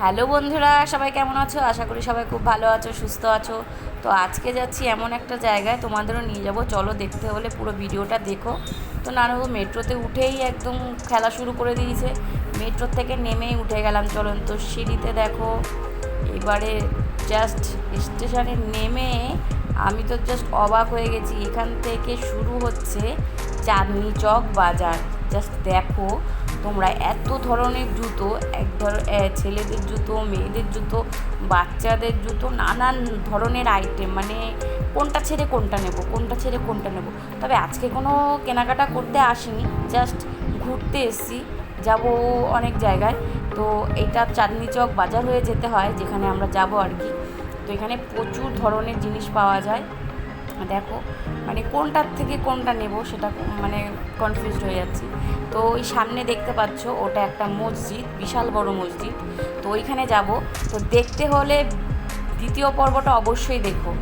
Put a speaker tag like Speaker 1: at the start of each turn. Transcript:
Speaker 1: Hello বন্ধুরা, সবাই কেমন আছো? আশা করি সবাই খুব ভালো আছো, সুস্থ আছো। তো আজকে যাচ্ছি এমন একটা জায়গায়, তোমাদেরও নিয়ে যাব। চলো দেখতে হলে পুরো ভিডিওটা দেখো। তো নানু মেট্রোতে উঠেই একদম খেলা শুরু করে দিয়েছে। মেট্রো থেকে নেমেই উঠে গেলাম। চলন্ত সিঁড়িতে দেখো। এবারে জাস্ট স্টেশনে নেমে আমি তো জাস্ট অবাক হয়ে গেছি। এখান থেকে শুরু হচ্ছে চাঁদনি চক বাজার। জাস্ট দেখো, তোমরা এত ধরনের জুতো, এক ধর ছেলেদের জুতো, মেয়েদের জুতো, বাচ্চাদের জুতো, নানান ধরনের আইটেম মানে কোনটা ছেড়ে কোনটা নেব, কোনটা ছেড়ে কোনটা নেব। তবে আজকে কোনো কেনাকাটা করতে আসিনি জাস্ট ঘুরতে এসেছি, যাব অনেক জায়গায়। তো এটা চাঁদনি চক বাজার হয়ে যেতে হয়, যেখানে আমরা যাব আর কি। তো এখানে প্রচুর ধরনের জিনিস পাওয়া যায়। দেখো মানে কোনটার থেকে কোনটা নেব সেটা মানে কনফিউজড হয়ে যাচ্ছি। তো ওই সামনে দেখতে পাচ্ছ, ওটা একটা মসজিদ, বিশাল বড় মসজিদ। তো ওইখানে যাব। তো দেখতে হলে দ্বিতীয় পর্বটা অবশ্যই দেখো